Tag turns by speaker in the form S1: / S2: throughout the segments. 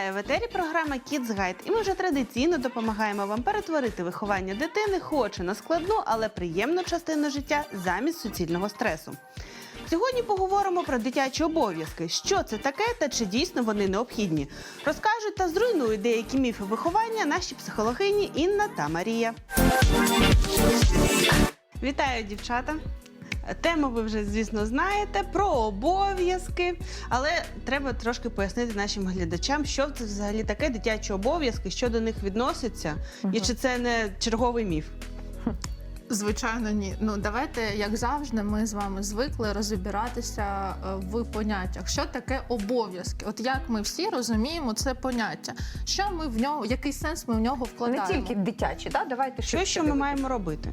S1: Вітаю в етері програма Kids Guide. І ми вже традиційно допомагаємо вам перетворити виховання дитини, хоч і на складну, але приємну частину життя замість суцільного стресу. Сьогодні поговоримо про дитячі обов'язки. Що це таке та чи дійсно вони необхідні? Розкажуть та зруйнують деякі міфи виховання наші психологині Інна та Марія. Вітаю, дівчата! Тему ви вже, звісно, знаєте про обов'язки, але треба трошки пояснити нашим глядачам, що це взагалі таке дитячі обов'язки, що до них відноситься, і чи це не черговий міф.
S2: Звичайно, ні. Ну давайте, як завжди, ми з вами звикли розбиратися е, в поняттях. Що таке обов'язки? От як ми всі розуміємо це поняття, що ми в нього, який сенс ми в нього вкладаємо.
S3: Не тільки дитячі, да? давайте
S1: Що, що ми маємо робити?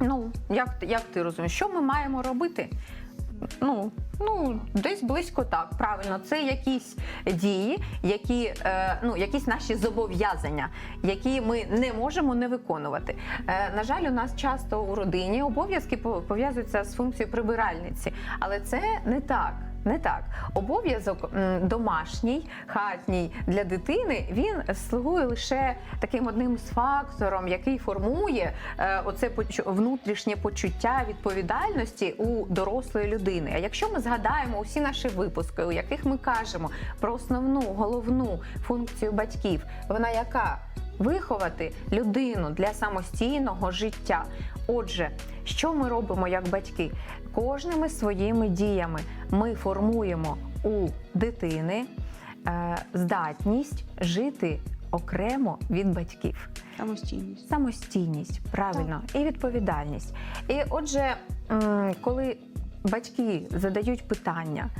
S3: Ну, як, як ти розумієш, що ми маємо робити? Ну, ну, десь близько так, правильно, це якісь дії, які, е, ну, якісь наші зобов'язання, які ми не можемо не виконувати. Е, на жаль, у нас часто у родині обов'язки пов'язуються з функцією прибиральниці, але це не так. Не так. Обов'язок домашній, хатній для дитини він слугує лише таким одним з фактором, який формує е, оце внутрішнє почуття відповідальності у дорослої людини. А якщо ми згадаємо усі наші випуски, у яких ми кажемо про основну головну функцію батьків, вона яка? Виховати людину для самостійного життя. Отже, що ми робимо як батьки? Кожними своїми діями ми формуємо у дитини е, здатність жити окремо від батьків.
S1: Самостійність.
S3: Самостійність, правильно, і відповідальність. І отже, коли батьки задають питання.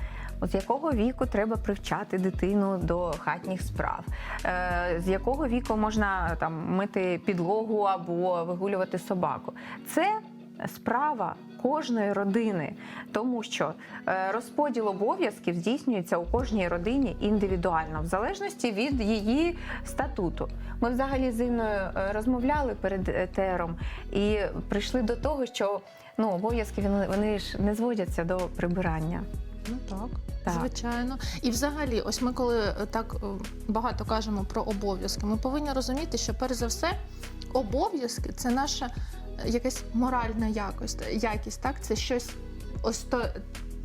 S3: От з якого віку треба привчати дитину до хатніх справ? Е, з якого віку можна там мити підлогу або вигулювати собаку? Це справа кожної родини, тому що е, розподіл обов'язків здійснюється у кожній родині індивідуально, в залежності від її статуту. Ми взагалі з Інною е, розмовляли перед етером і прийшли до того, що ну, обов'язки вони, вони ж не зводяться до прибирання.
S2: Ну так.
S3: Так.
S2: Звичайно, і взагалі, ось ми коли е, так е, багато кажемо про обов'язки, ми повинні розуміти, що перш за все обов'язки це наша е, якась моральна якость, якість, так це щось ось то.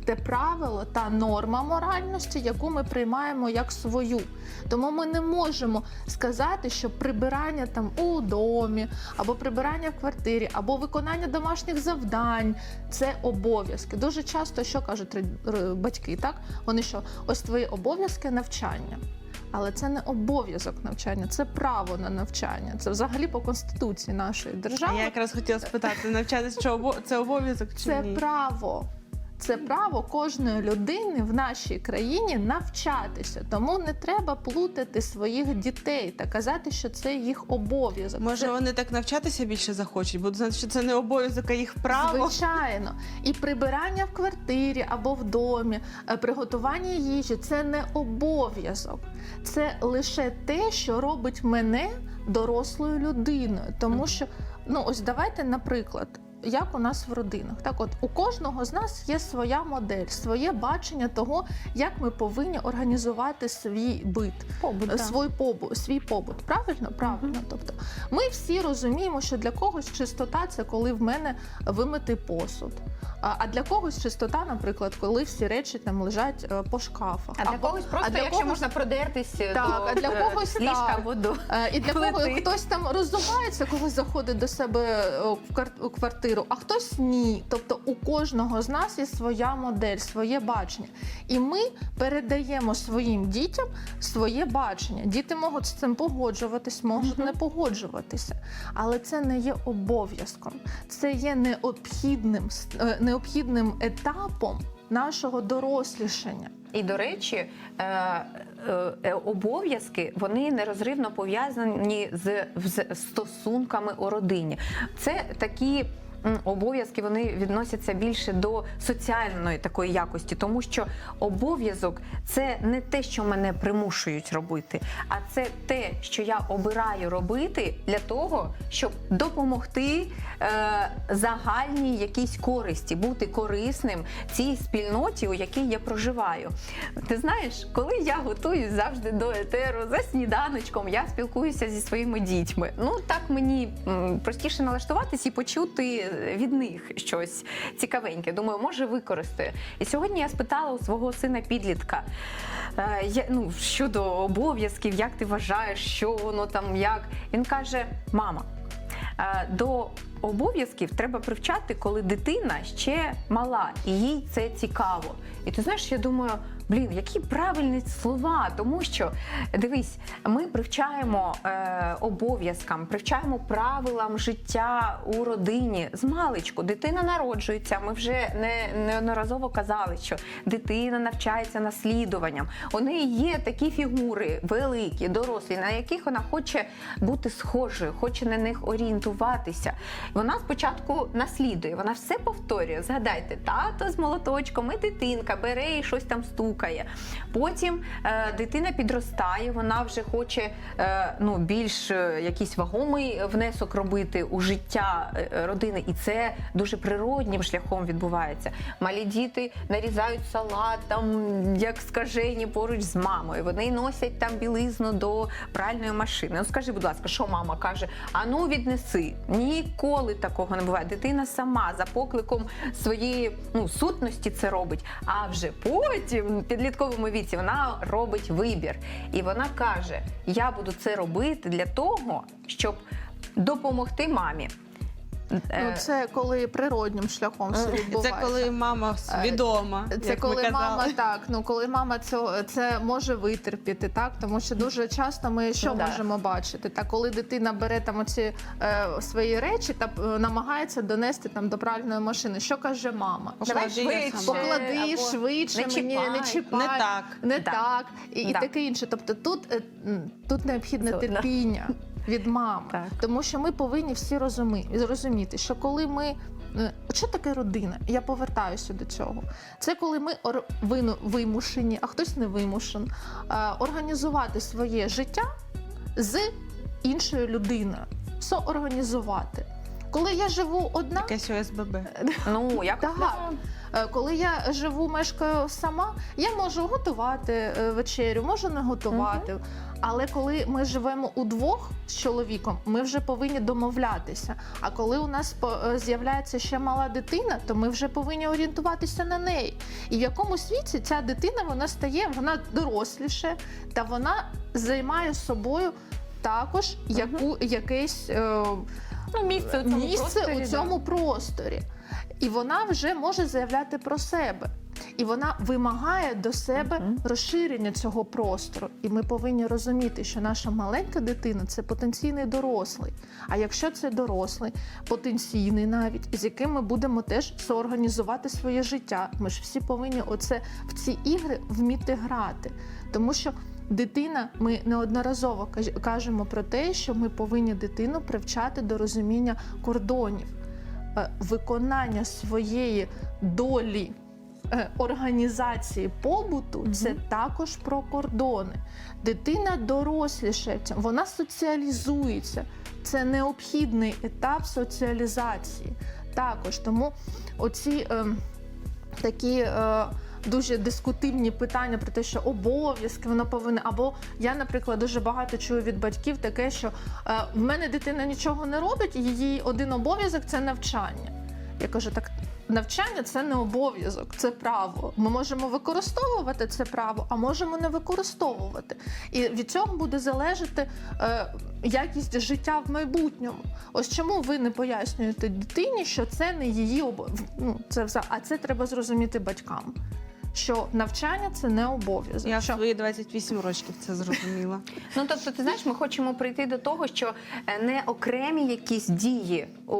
S2: Те правило та норма моральності, яку ми приймаємо як свою. Тому ми не можемо сказати, що прибирання там у домі, або прибирання в квартирі, або виконання домашніх завдань це обов'язки. Дуже часто що кажуть батьки, так вони що ось твої обов'язки навчання. Але це не обов'язок навчання, це право на навчання. Це взагалі по конституції нашої
S1: А
S2: держави.
S1: я якраз хотіла спитати, навчатися, що обо- це обов'язок чи
S2: Це
S1: ні?
S2: право. Це право кожної людини в нашій країні навчатися. Тому не треба плутати своїх дітей та казати, що це їх обов'язок.
S1: Може,
S2: Це-
S1: вони так навчатися більше захочуть, будуть знати, що це не обов'язок, а їх право.
S2: Звичайно, і прибирання в квартирі або в домі, е, приготування їжі це не обов'язок, це лише те, що робить мене дорослою людиною. Тому що, ну ось давайте, наприклад. Як у нас в родинах, так от у кожного з нас є своя модель, своє бачення того, як ми повинні організувати свій бит,
S3: Побут,
S2: е, свій побут, свій побут. Правильно? Правильно. Тобто ми всі розуміємо, що для когось чистота це коли в мене вимитий посуд. А для когось чистота, наприклад, коли всі речі там лежать е, по шкафах.
S3: А для когось просто,
S2: а для
S3: якщо
S2: когось-
S3: можна продертись
S2: Так,
S3: до
S2: а для
S3: е,
S2: когось
S3: ліжка
S2: Е, І для кого хтось там роззувається, коли заходить до себе е, в квар- у а хтось ні. Тобто у кожного з нас є своя модель, своє бачення. І ми передаємо своїм дітям своє бачення. Діти можуть з цим погоджуватись, можуть не погоджуватися. Але це не є обов'язком, це є необхідним, е, необхідним етапом нашого дорослішання.
S3: І до речі, е, е, е, обов'язки вони нерозривно пов'язані з, з стосунками у родині. Це такі. Обов'язки вони відносяться більше до соціальної такої якості, тому що обов'язок це не те, що мене примушують робити, а це те, що я обираю робити для того, щоб допомогти е, загальній якійсь користі, бути корисним цій спільноті, у якій я проживаю. Ти знаєш, коли я готуюсь завжди до етеру за сніданочком, я спілкуюся зі своїми дітьми. Ну так мені простіше налаштуватись і почути від них щось цікавеньке. Думаю, може використаю. І сьогодні я спитала у свого сина підлітка. е, я- ну, щодо обов'язків, як ти вважаєш, що воно там, як. Він каже: мама, е, до обов'язків треба привчати, коли дитина ще мала, і їй це цікаво. І ти знаєш, я думаю. Блін, які правильні слова, тому що дивись, ми привчаємо е, обов'язкам, привчаємо правилам життя у родині з маличку. Дитина народжується. Ми вже не неодноразово казали, що дитина навчається наслідуванням. У неї є такі фігури великі, дорослі, на яких вона хоче бути схожою, хоче на них орієнтуватися. Вона спочатку наслідує, вона все повторює. Згадайте, тато з молоточком і дитинка бере і щось там стукає. Потім е, дитина підростає, вона вже хоче е, ну, більш е, якийсь вагомий внесок робити у життя е, родини, і це дуже природнім шляхом відбувається. Малі діти нарізають салат там, як скажені поруч з мамою. Вони носять там білизну до пральної машини. Ну скажи, будь ласка, що мама каже? А ну віднеси. Ніколи такого не буває. Дитина сама за покликом своєї ну, сутності це робить. А вже потім, в підлітковому віці, вона робить вибір. І вона каже: Я буду це робити для того, щоб допомогти мамі.
S2: Ну,
S3: Е,
S2: це коли природнім шляхом все
S1: Це коли мама свідома.
S2: Це
S1: як ми
S2: коли
S1: казали.
S2: мама так, ну коли мама це, це може витерпіти, так тому що дуже часто ми що
S3: Ну, да.
S2: можемо бачити? Та коли дитина бере там оці е, свої речі та е, намагається донести там до пральної машини, що каже мама?
S3: Давай
S1: Поклади
S3: швидше.
S2: Поклади
S3: або
S2: швидше,
S3: не
S2: мені не
S3: чіпай.
S1: Не так.
S2: не
S3: Да.
S2: так і, і
S3: Да.
S2: таке інше. Тобто тут, е, тут необхідне терпіння від мами,
S3: Так.
S2: тому що ми повинні всі розуми, зрозуміти, що коли ми е, що таке родина? Я повертаюся до цього. Це коли ми ор- вимушені, а хтось не вимушен, е, організувати своє життя з іншою людиною, соорганізувати. Коли я живу одна,
S1: Якесь ОСББ.
S3: ну, як
S2: Так. Е, Коли я живу, мешкаю сама, я можу готувати вечерю, можу не готувати. Але коли ми живемо удвох з чоловіком, ми вже повинні домовлятися. А коли у нас е, з'являється ще мала дитина, то ми вже повинні орієнтуватися на неї. І в якому світі ця дитина вона стає, вона доросліше, та вона займає собою також яку, якесь. е,
S3: Ну, місце у цьому
S2: місце
S3: просторі,
S2: у
S3: да.
S2: цьому просторі. І вона вже може заявляти про себе. І вона вимагає до себе розширення цього простору. І ми повинні розуміти, що наша маленька дитина це потенційний дорослий. А якщо це дорослий, потенційний навіть, з яким ми будемо теж соорганізувати своє життя. Ми ж всі повинні оце в ці ігри вміти грати. Тому що дитина, ми неодноразово кажемо про те, що ми повинні дитину привчати до розуміння кордонів, е, виконання своєї долі. Е, Організації побуту
S3: Мгм.
S2: це також про кордони. Дитина доросліше, вона соціалізується. Це необхідний етап соціалізації. Також тому оці е, такі е, дуже дискутивні питання про те, що обов'язки воно повинне. Або я, наприклад, дуже багато чую від батьків таке, що е, в мене дитина нічого не робить, її один обов'язок це навчання. Я кажу, так. Навчання це не обов'язок, це право. Ми можемо використовувати це право, а можемо не використовувати. І від цього буде залежати е, якість життя в майбутньому. Ось чому ви не пояснюєте дитині, що це не її обов'язок. Ну, це все, а це треба зрозуміти батькам. Що навчання це не обов'язок.
S1: Я в
S2: що
S1: свої 28 років це зрозуміла.
S3: Ну тобто, ти знаєш, ми хочемо прийти до того, що е, не окремі якісь дії у,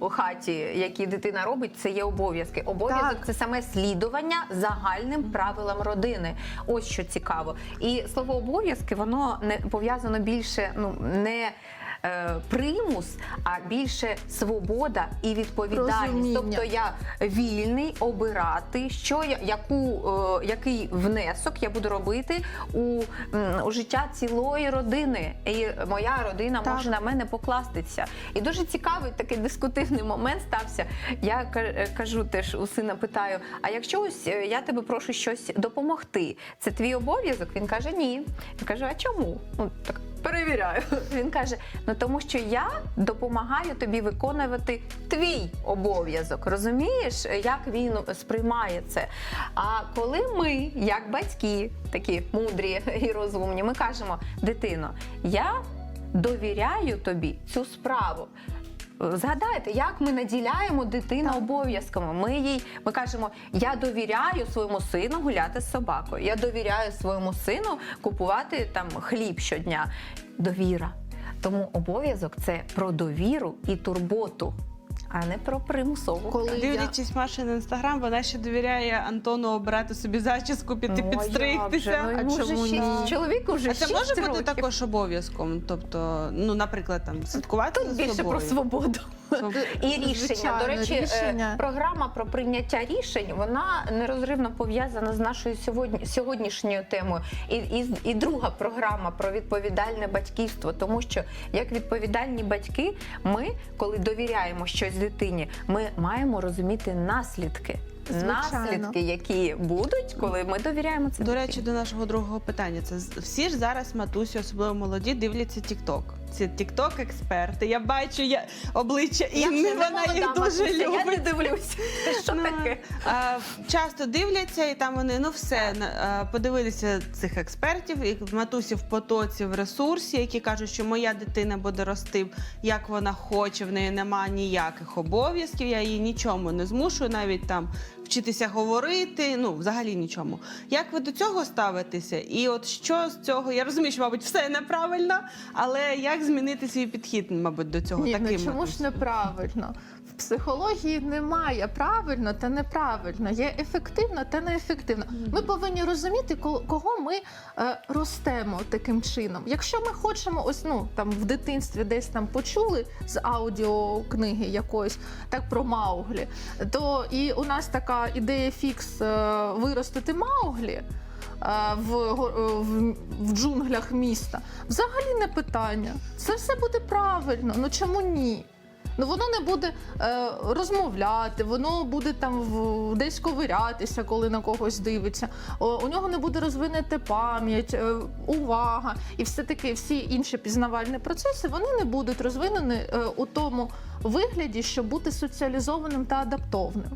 S3: у хаті, які дитина робить, це є обов'язки. Обов'язок це саме слідування загальним правилам родини. Ось що цікаво. І слово обов'язки воно не пов'язано більше, ну не. Е, примус, а більше свобода і відповідальність.
S2: Розуміння.
S3: Тобто я вільний обирати, що я яку е, який внесок я буду робити у, у життя цілої родини. І моя родина
S2: Так.
S3: може на мене покластися. І дуже цікавий такий дискутивний момент стався. Я е, кажу теж у сина питаю: а якщо ось я тебе прошу щось допомогти, це твій обов'язок? Він каже, ні. Я кажу, а чому? Ну так. Перевіряю. Він каже: ну тому що я допомагаю тобі виконувати твій обов'язок. Розумієш, як він сприймає це? А коли ми, як батьки, такі мудрі і розумні, ми кажемо: дитино, я довіряю тобі цю справу. Згадайте, як ми наділяємо дитину обов'язками. Ми їй ми кажемо: я довіряю своєму сину гуляти з собакою. Я довіряю своєму сину купувати там хліб щодня. Довіра. Тому обов'язок це про довіру і турботу, а не про примусову.
S2: Коли я...
S1: Дивлячись на інстаграм, вона ще довіряє Антону обрати собі зачіску, піти
S3: Ну, а як же?
S1: підстригтися.
S3: Ну,
S2: А
S3: йому вже
S2: чому
S3: шість-
S2: ні?
S3: Чоловіку вже
S1: А це може бути
S3: років.
S1: також обов'язком? Тобто, ну, наприклад, там слідкувати
S3: Тут
S1: за
S3: більше
S1: собою.
S3: про свободу. І рішення.
S2: Звичайно,
S3: До речі, е,
S2: рішення.
S3: програма про прийняття рішень вона нерозривно пов'язана з нашою сьогодні, сьогоднішньою темою. І, і, і друга програма про відповідальне батьківство. Тому що як відповідальні батьки, ми, коли довіряємо щось дитині, ми маємо розуміти наслідки.
S2: Звичайно.
S3: Наслідки, які будуть, коли ми довіряємо це
S1: До речі, до нашого другого питання. Це всі ж зараз матусі, особливо молоді, дивляться TikTok. Ці TikTok експерти. Я бачу я обличчя Інни, вона їх дуже
S3: матуся, Я не
S1: любить.
S3: дивлюсь. Що
S1: Ну,
S3: таке?
S1: а, часто дивляться, і там вони ну все а, подивилися цих експертів, і матусі в потоці в ресурсі, які кажуть, що моя дитина буде рости, як вона хоче, в неї немає ніяких обов'язків. Я її нічому не змушую, навіть там вчитися говорити. Ну, взагалі нічому. Як ви до цього ставитеся? І от що з цього? Я розумію, що мабуть все неправильно, але як змінити свій підхід, мабуть, до цього
S2: Ні,
S1: таким
S2: ну чому ж неправильно? В психології немає правильно та неправильно, є ефективно та неефективно. Ми повинні розуміти, ко- кого ми е, ростемо таким чином. Якщо ми хочемо, ось ну там в дитинстві десь там почули з аудіокниги якоїсь так про Мауглі, то і у нас така ідея фікс е, виростити Мауглі. е, В, е, в, в джунглях міста взагалі не питання. Це все буде правильно. Ну чому ні? Ну воно не буде е, розмовляти, воно буде там в, десь ковирятися, коли на когось дивиться. О, у нього не буде розвинути пам'ять, е, увага і все таки всі інші пізнавальні процеси вони не будуть розвинені е, у тому вигляді, щоб бути соціалізованим та адаптовним.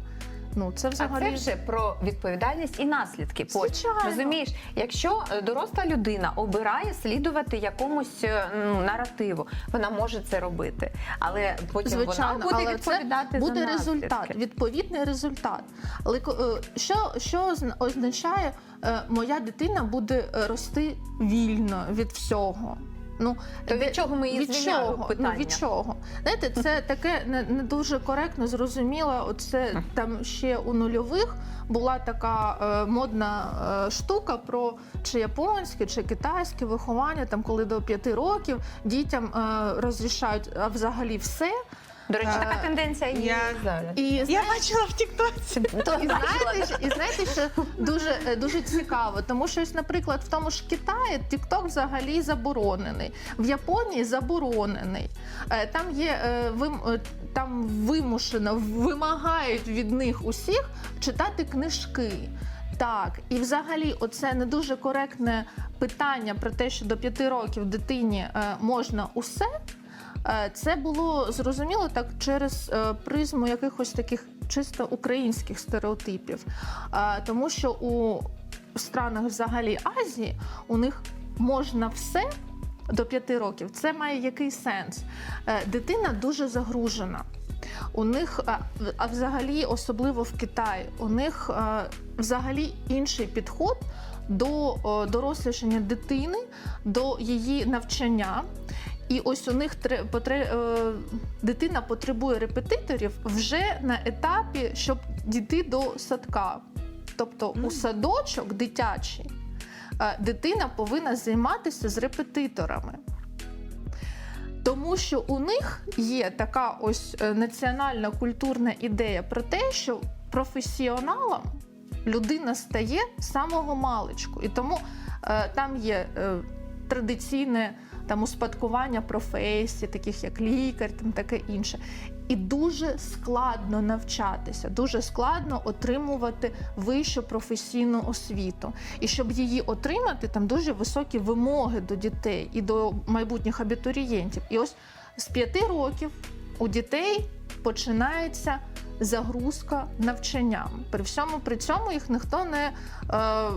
S2: Ну це
S3: А це вже про відповідальність і наслідки.
S2: Звичайно.
S3: розумієш, якщо е, доросла людина обирає слідувати якомусь е, ну, наративу, вона може це робити, але потім
S2: Звичайно,
S3: вона буде
S2: але
S3: відповідати
S2: це буде
S3: за
S2: результат,
S3: наслідки.
S2: відповідний результат. Але е, що, що означає, моя дитина буде рости вільно від всього? Ну
S3: То
S2: де-
S3: від чого ми її
S2: від
S3: звільняли?
S2: чого?
S3: Питання.
S2: Ну, від чого? Знаєте, це таке не, не дуже коректно зрозуміло. Оце там ще у нульових була така е, модна е, штука про чи японське, чи китайське виховання, там коли до п'яти років дітям е, розрішають взагалі все.
S3: До речі, така тенденція є
S1: я-
S3: зараз.
S2: І
S1: Я бачила в Тіктоці.
S2: і знаєте, що- і знаєте, що дуже, е, дуже цікаво, тому що, ось, наприклад, в тому ж Китаї TikTok взагалі заборонений, в Японії заборонений. Е, Там є е, вим- е, там вимушено вимагають від них усіх читати книжки. Так, і взагалі, оце не дуже коректне питання про те, що до п'яти років дитині е, можна усе. Е, Це було зрозуміло так через е, призму якихось таких чисто українських стереотипів. Е, Тому що у странах взагалі Азії у них можна все до п'яти років. Це має який сенс? Дитина дуже загружена. У них, а, взагалі, особливо в Китаї, у них взагалі інший підход до дорослішання дитини, до її навчання. І ось у них тре- потре- е, дитина потребує репетиторів вже на етапі, щоб дійти до садка. Тобто у садочок дитячий е, дитина повинна займатися з репетиторами. Тому що у них є така ось е, національна культурна ідея про те, що професіоналом людина стає з самого маличку. І тому там є традиційне там успадкування професій, таких як лікар, там таке інше. І дуже складно навчатися, дуже складно отримувати вищу професійну освіту. І щоб її отримати, там дуже високі вимоги до дітей і до майбутніх абітурієнтів. І ось з п'яти років у дітей починається загрузка навчанням. При всьому при цьому їх ніхто не е,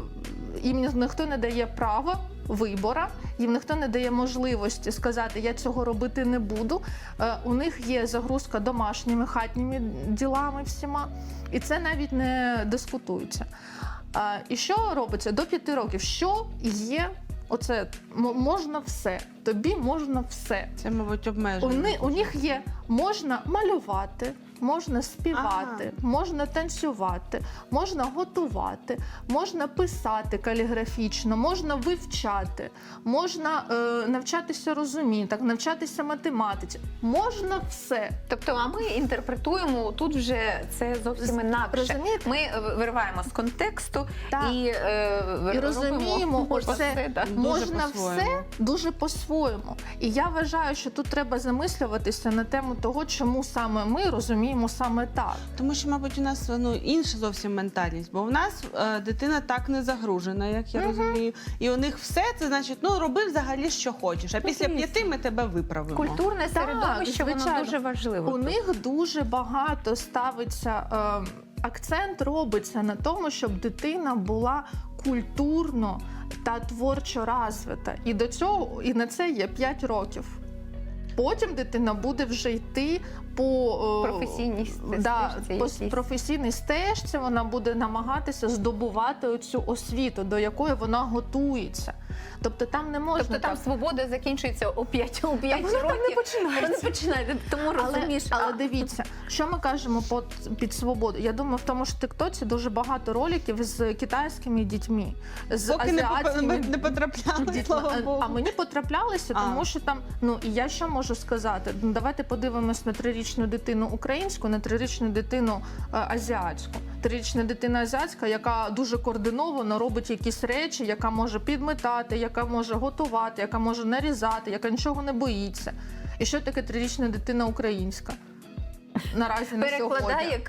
S2: їм ніхто не дає права вибора, їм ніхто не дає можливості сказати, я цього робити не буду. Е, у них є загрузка домашніми хатніми ділами всіма, і це навіть не дискутується. Е, і що робиться до п'яти років? Що є? Оце можна все. Тобі можна все.
S1: Це, мабуть,
S2: У,
S1: обмеження.
S2: у них є можна малювати, можна співати, можна танцювати, можна готувати, можна писати каліграфічно, можна вивчати, можна е, навчатися розумінню, так навчатися математиці. Можна все.
S3: Тобто, а ми інтерпретуємо тут вже це зовсім інакше.
S2: Розумієте?
S3: Ми вириваємо з контексту
S2: Так.
S3: і, е,
S2: І розуміємо, оце
S3: да.
S2: Можна
S1: по-своєму.
S2: все дуже по-своєму. І я вважаю, що тут треба замислюватися на тему того, чому саме ми розуміємо саме так.
S1: Тому що, мабуть, у нас ну, інша зовсім ментальність, бо в нас е, дитина так не загружена, як я
S2: Мгм.
S1: розумію. І у них все це значить, ну роби взагалі, що хочеш. А
S3: Ну,
S1: після п'яти ми тебе виправимо.
S3: Культурне
S2: Так,
S3: середовище, воно дуже важливо.
S2: У них дуже багато ставиться е, акцент робиться на тому, щоб дитина була культурно та творчо розвита. І до цього і на це є 5 років. Потім дитина буде вже йти по е,
S3: Професійній
S2: да,
S3: стежці
S2: по професійній стежці. Вона буде намагатися здобувати цю освіту, до якої вона готується. Тобто там не можна
S3: Тобто там
S2: так-
S3: свобода закінчується о 5, о 5
S2: вона там
S3: років.
S2: не починається.
S3: Вона починає, тому
S2: Але,
S3: розумієш.
S2: але
S3: а-
S2: дивіться, що ми кажемо під, під свободу. Я думаю, в тому ж тиктоці дуже багато роликів з китайськими дітьми, з
S1: Поки не,
S2: азіатськими
S1: не, не потрапляли,
S2: дітьми.
S1: слава Богу.
S2: А мені потраплялися, тому що там, ну і я що можу сказати? Ну, давайте подивимось на трирічну дитину українську, на трирічну дитину е, азіатську. Трирічна дитина азіатська, яка дуже координовано робить якісь речі, яка може підметати, яка може готувати, яка може нарізати, яка нічого не боїться. І що таке трирічна дитина українська? Наразі на сьогодні.
S3: перекладає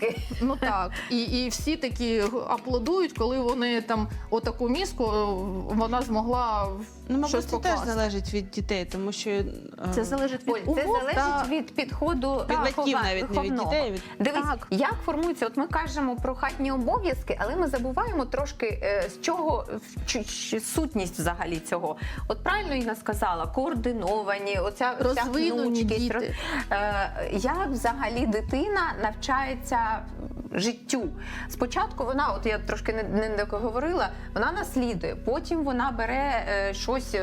S3: картки.
S2: Ну так, і, і всі такі аплодують, коли вони там отаку міску е, вона змогла в-
S1: Ну, мабуть,
S2: щось
S1: це теж залежить від дітей, тому що е,
S2: Це залежить від
S3: Оль, це залежить
S2: та...
S3: від підходу
S1: від батьків, навіть не від дітей. Від...
S3: Дивись,
S2: Так.
S3: як формується, от ми кажемо про хатні обов'язки, але ми забуваємо трошки е, з чого сутність взагалі цього. От правильно Інна сказала, координовані, оця вся
S2: розвинені діти.
S3: роз- Е, як взагалі дитина навчається have життю? Спочатку вона, от я трошки не, не договорила, вона наслідує, потім вона бере е, щось,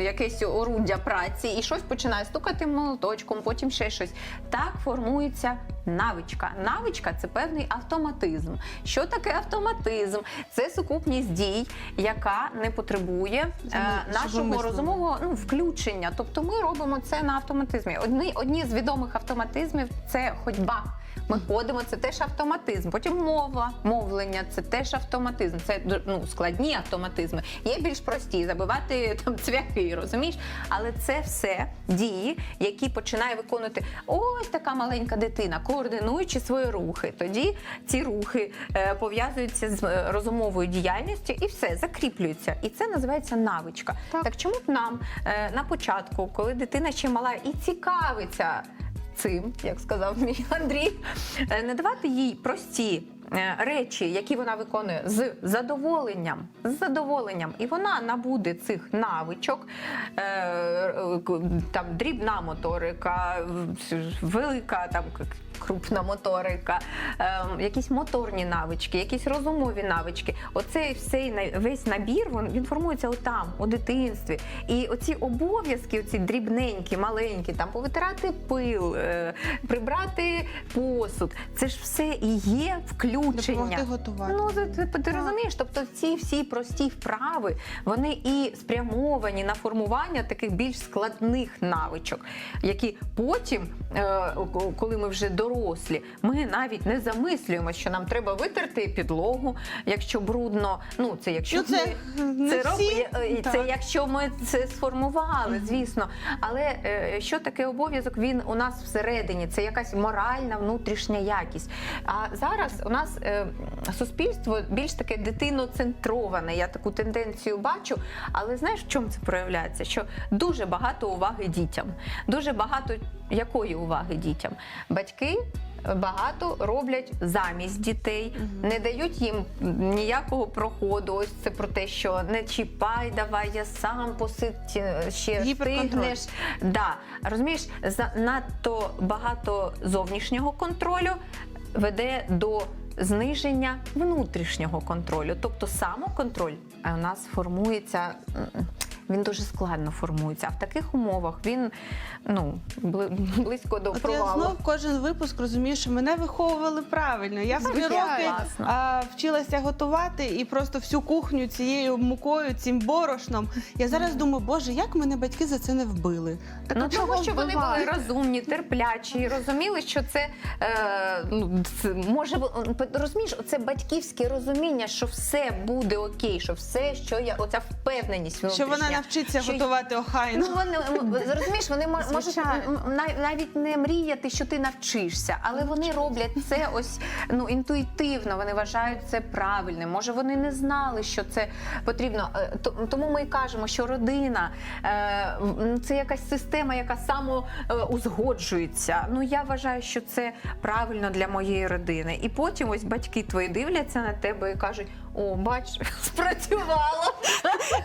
S3: якесь орудя праці і щось починає стукати молоточком, потім ще щось. Так формується навичка. Навичка це певний автоматизм. Що таке автоматизм? Це сукупність дій, яка не потребує е, нашого розумового ну, включення. Тобто ми робимо це на автоматизмі. Одні, одні з відомих автоматизмів це ходьба. Ми ходимо, це теж автоматизм. Потім мова, мовлення це теж автоматизм. Це ну, складні автоматизми. Є більш прості, забивати там цвяхи, розумієш? Але це все дії, які починає виконувати ось така маленька дитина, координуючи свої рухи. Тоді ці рухи е, пов'язуються з е, розумовою діяльністю і все закріплюється. І це називається навичка.
S2: Так.
S3: так чому б нам е, на початку, коли дитина ще мала і цікавиться цим, як сказав мій Андрій, не давати їй прості. е, Речі, які вона виконує з задоволенням, з задоволенням, і вона набуде цих навичок, е, е, там дрібна моторика, велика там крупна моторика, ем, якісь моторні навички, якісь розумові навички. Оцей всей весь набір він, він формується отам, у дитинстві. І оці обов'язки, оці дрібненькі, маленькі, там повитирати пил, е, прибрати посуд. Це ж все і є включення.
S1: Готувати.
S3: Ну, ти, ти, ти розумієш, тобто ці всі прості вправи вони і спрямовані на формування таких більш складних навичок, які потім, е, коли ми вже дорослі, ми навіть не замислюємо, що нам треба витерти підлогу, якщо брудно. Ну це якщо
S1: Ну, це
S3: ми це,
S1: всі.
S3: роб- е, це якщо ми це сформували, звісно. Але е, що таке обов'язок? Він у нас всередині, це якась моральна внутрішня якість. А зараз у нас е, суспільство більш таке дитиноцентроване. Я таку тенденцію бачу. Але знаєш, в чому це проявляється? Що дуже багато уваги дітям, дуже багато якої уваги дітям? Батьки. Багато роблять замість дітей, не дають їм ніякого проходу. Ось це про те, що не чіпай, давай я сам посидь е, ще встигнеш. Да. Розумієш, занадто багато зовнішнього контролю веде до зниження внутрішнього контролю. Тобто самоконтроль у нас формується. Він дуже складно формується. А в таких умовах він ну близько до
S1: От я знов кожен випуск розумію, що мене виховували правильно. Я в роки а, вчилася готувати і просто всю кухню цією мукою, цим борошном. Я зараз думаю, боже, як мене батьки за це не вбили.
S2: Так
S3: ну
S2: чого
S3: тому що вони були розумні, терплячі, і розуміли, що це е, ну це може розумієш, це батьківське розуміння, що все буде окей, що все, що я оця впевненість
S1: Що
S3: внутрішня.
S1: Навчиться
S3: що-
S1: готувати охайно.
S3: Ну вони розумієш, вони можуть нав- навіть не мріяти, що ти навчишся, але вони роблять це ось ну інтуїтивно. Вони вважають це правильним. Може, вони не знали, що це потрібно. Е, Тому ми і кажемо, що родина е, це якась система, яка самоузгоджується. Ну я вважаю, що це правильно для моєї родини. І потім ось батьки твої дивляться на тебе і кажуть: о, бач, спрацювало.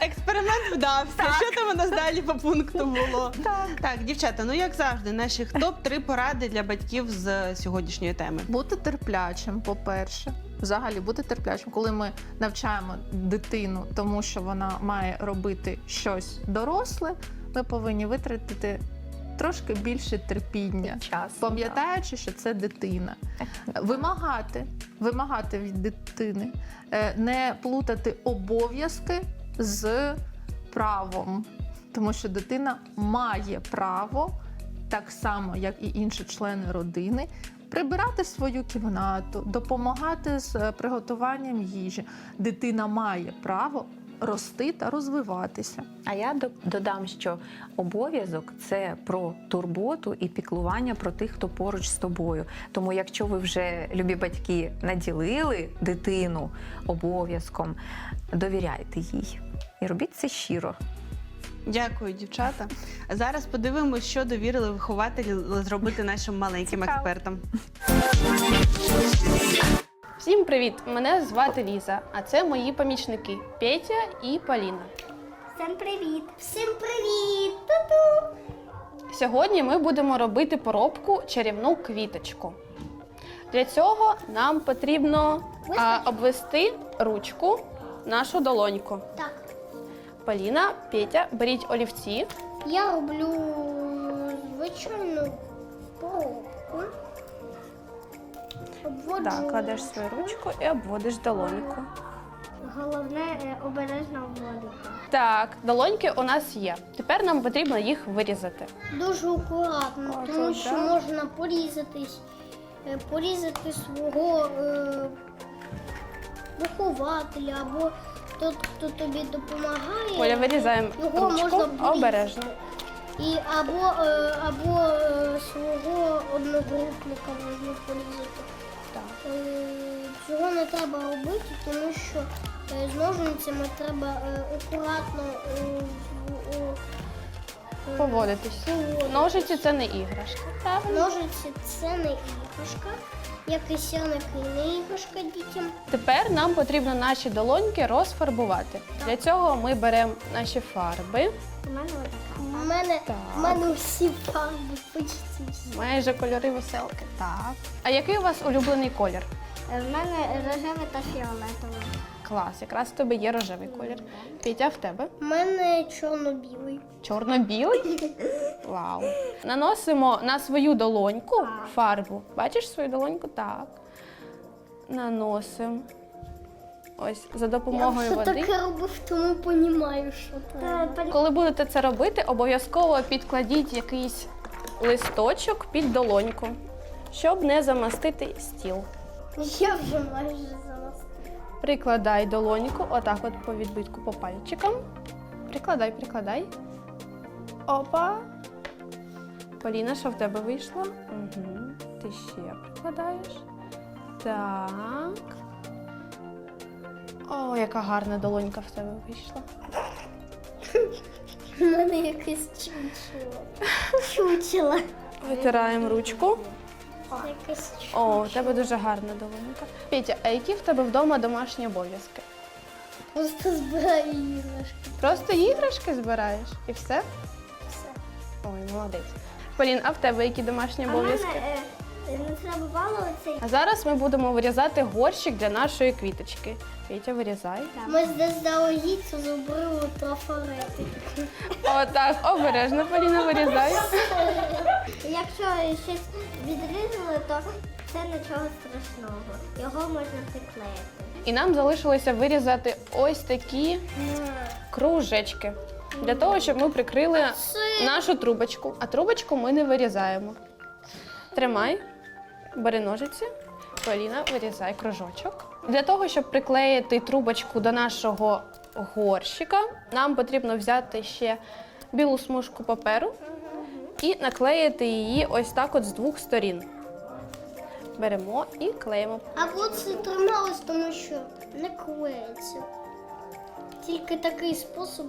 S1: Експеримент вдався. Що там у нас далі по пункту було?
S3: Так.
S1: Так, дівчата, ну як завжди, наші топ-3 поради для батьків з сьогоднішньої теми.
S2: Бути терплячим, по-перше. Взагалі бути терплячим, коли ми навчаємо дитину, тому що вона має робити щось доросле, ми повинні витратити трошки більше терпіння, пам'ятаючи, що це дитина. Вимагати, вимагати від дитини, е, не плутати обов'язки з правом, тому що дитина має право, так само як і інші члени родини, прибирати свою кімнату, допомагати з е, приготуванням їжі. Дитина має право рости та розвиватися.
S3: А я додам, що обов'язок це про турботу і піклування про тих, хто поруч з тобою. Тому, якщо ви вже любі батьки наділили дитину обов'язком, довіряйте їй і робіть це щиро.
S1: Дякую, дівчата. Зараз подивимося, що довірили вихователі зробити нашим маленьким
S3: Цікаво.
S1: експертам.
S4: Всім привіт! Мене звати Ліза, а це мої помічники Петя і Поліна.
S5: Всім привіт! Всім привіт! Ту-ту!
S4: Сьогодні ми будемо робити поробку чарівну квіточку. Для цього нам потрібно а, обвести ручку нашу долоньку.
S5: Так,
S4: Поліна, Петя, беріть олівці.
S5: я роблю звичайну поробку. Обводжу.
S4: Так, кладеш свою ручку і обводиш долоньку.
S5: Головне е, обережно обводити.
S4: Так, долоньки у нас є. Тепер нам потрібно їх вирізати.
S5: Дуже акуратно,
S4: Ось
S5: тому
S4: так.
S5: що можна порізатись, е, порізати свого е, вихователя або тот, хто тобі допомагає.
S4: Поля, вирізаємо
S5: Його
S4: ручку
S5: можна порізати.
S4: обережно.
S5: І або, е, або е, свого одногрупника можна порізати. Е, Цього не треба робити, тому що е, з ножницями треба е, акуратно
S4: поводитись. Ножиці це не іграшка. Правильно?
S5: Ножиці це не іграшка. Якийсь і іграшка дітям.
S4: Тепер нам потрібно наші долоньки розфарбувати. Для цього ми беремо наші фарби,
S5: У мене отака. У мене,
S4: Так.
S5: у мене всі фарби, почти всі.
S4: майже кольори веселки. Так. А який у вас улюблений колір?
S5: У мене рожевий та фіолетовий.
S4: Клас, якраз в тебе є рожевий колір. Петя, в тебе?
S5: У мене чорно-білий.
S4: Чорно-білий? Вау. Наносимо на свою долоньку фарбу. Бачиш свою долоньку? Так. Наносимо. Ось за допомогою
S5: Я
S4: води.
S5: таке робив, тому розумію, що треба.
S4: Коли будете це робити, обов'язково підкладіть якийсь листочок під долоньку, щоб не замастити стіл.
S5: Я вже майже.
S4: Прикладай долоньку, отак от по відбитку по пальчикам. Прикладай, прикладай. Опа. Поліна, що в тебе вийшло? Угу. Ти ще прикладаєш. Так. О, яка гарна долонька в тебе вийшла.
S5: У мене якесь чучело. Чучело.
S4: Витираємо ручку. О, у тебе дуже гарна долонька. Петя, а які в тебе вдома домашні обов'язки?
S5: Просто збираю іграшки.
S4: Просто іграшки збираєш і все?
S5: Все.
S4: Ой, молодець. Полін, а в тебе які домашні обов'язки?
S5: не треба оцей.
S4: А зараз ми будемо вирізати горщик для нашої квіточки. Петя, вирізай.
S5: Ми заздалегідь зробили трафарети.
S4: Отак, обережно, Поліна, вирізай.
S5: Якщо щось відрізали, то це нічого страшного. Його можна приклеїти.
S4: І нам залишилося вирізати ось такі кружечки. Для того, щоб ми прикрили нашу трубочку. А трубочку ми не вирізаємо. Тримай, бери ножиці. Поліна, вирізай кружочок. Для того, щоб приклеїти трубочку до нашого горщика, нам потрібно взяти ще білу смужку паперу і наклеїти її ось так от з двох сторін. Беремо і клеїмо.
S5: Або це трималось, тому що не клеїться. Тільки такий спосіб.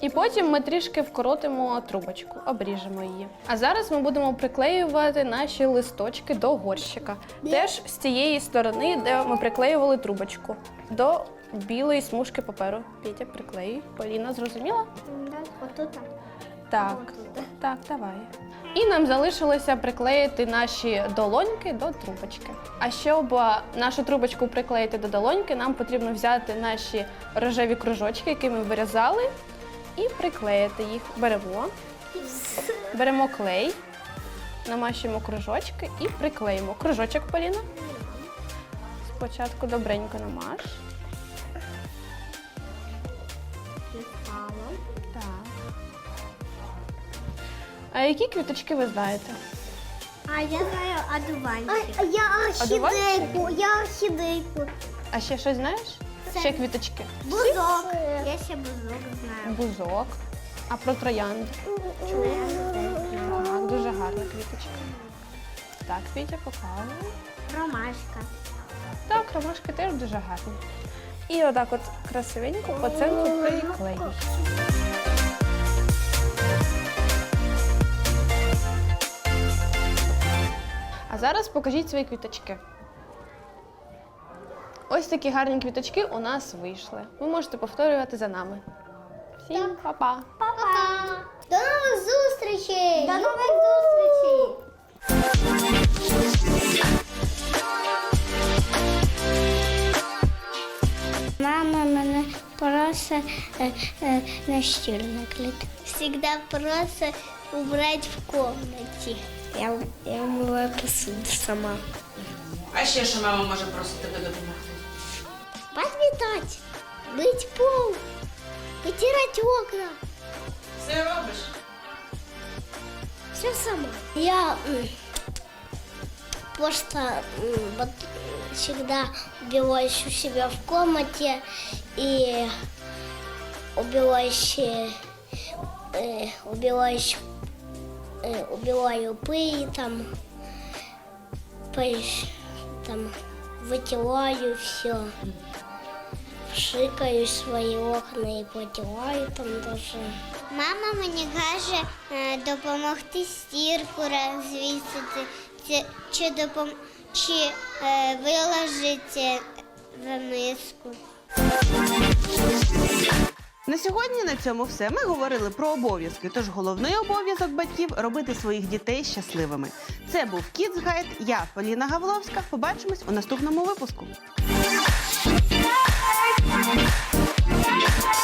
S4: І потім ми трішки вкоротимо трубочку, обріжемо її. А зараз ми будемо приклеювати наші листочки до горщика. Теж з цієї сторони, де ми приклеювали трубочку, до білої смужки паперу. Петя, приклеюй. Поліна, зрозуміла?
S5: Отут.
S4: Так, так, давай. І нам залишилося приклеїти наші долоньки до трубочки. А щоб нашу трубочку приклеїти до долоньки, нам потрібно взяти наші рожеві кружочки, які ми вирізали, і приклеїти їх. Беремо, беремо клей, намащуємо кружочки і приклеїмо. Кружочок Поліна. Спочатку добренько намаш. Так. А які квіточки ви знаєте?
S5: А я знаю одуванчик. А, я
S4: орхідейку,
S5: я орхідейку.
S4: А ще щось знаєш?
S5: Це-
S4: Ще квіточки.
S5: Бузок. Я ще бузок знаю.
S4: Бузок. А про троянду. Так, дуже гарна квіточка. Так, Петя показує.
S5: Ромашка.
S4: Так, ромашки теж дуже гарні. І отак от красивенько по центру приклеїш. А зараз покажіть свої квіточки. Ось такі гарні квіточки у нас вийшли. Ви можете повторювати за нами. Всім па-па!
S5: Па-па. До нових зустрічей. До нових зустрічей. Мама мене просить е, е, на стіл наклеїти. Всегда просить убрать в комнаті. Я, я мила посуду сама.
S6: А ще що мама може просити тебе допомогти?
S5: Подметать, мыть пол, вытирать окна.
S6: Все робиш?
S5: Все сама. Я просто вот всегда убиваюсь у себя в комнате и убиваюсь, э, э, убиваюсь, э, убиваю пыль там, пыль, там вытираю все. Шикаю свої окна і потіваю там дуже. Мама мені каже е, допомогти стірку розвісити.
S7: чи, допом... чи е, виложити в миску.
S1: На сьогодні на цьому все. Ми говорили про обов'язки. Тож головний обов'язок батьків робити своїх дітей щасливими. Це був Kids Guide. Я Поліна Гавловська. Побачимось у наступному випуску. Yeah.